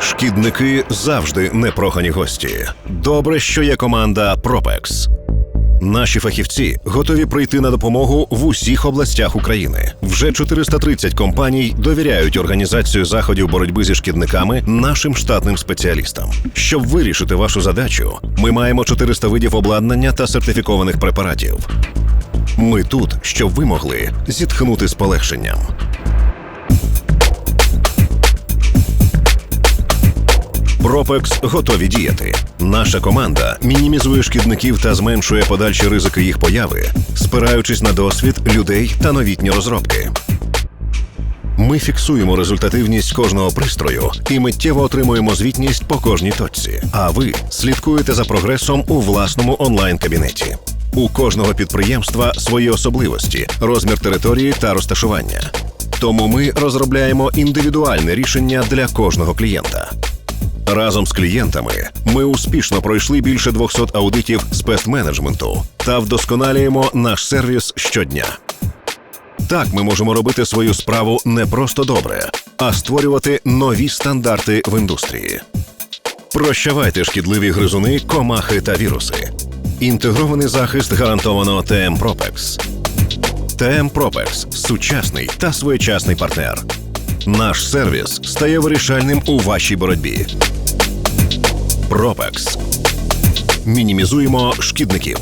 Шкідники завжди непрохані гості. Добре, що є команда Пропекс. Наші фахівці готові прийти на допомогу в усіх областях України. Вже 430 компаній довіряють організацію заходів боротьби зі шкідниками нашим штатним спеціалістам. Щоб вирішити вашу задачу, ми маємо 400 видів обладнання та сертифікованих препаратів. Ми тут, щоб ви могли зітхнути з полегшенням. Пропекс готові діяти. Наша команда мінімізує шкідників та зменшує подальші ризики їх появи, спираючись на досвід людей та новітні розробки. Ми фіксуємо результативність кожного пристрою і миттєво отримуємо звітність по кожній точці. А ви слідкуєте за прогресом у власному онлайн-кабінеті. У кожного підприємства свої особливості, розмір території та розташування. Тому ми розробляємо індивідуальне рішення для кожного клієнта. Разом з клієнтами ми успішно пройшли більше 200 аудитів спецменеджменту та вдосконалюємо наш сервіс щодня. Так ми можемо робити свою справу не просто добре, а створювати нові стандарти в індустрії. Прощавайте шкідливі гризуни, комахи та віруси. Інтегрований захист гарантовано ТМ Пропекс. ТМ Пропекс сучасний та своєчасний партнер. Наш сервіс стає вирішальним у вашій боротьбі. Пропекс. Мінімізуємо шкідників.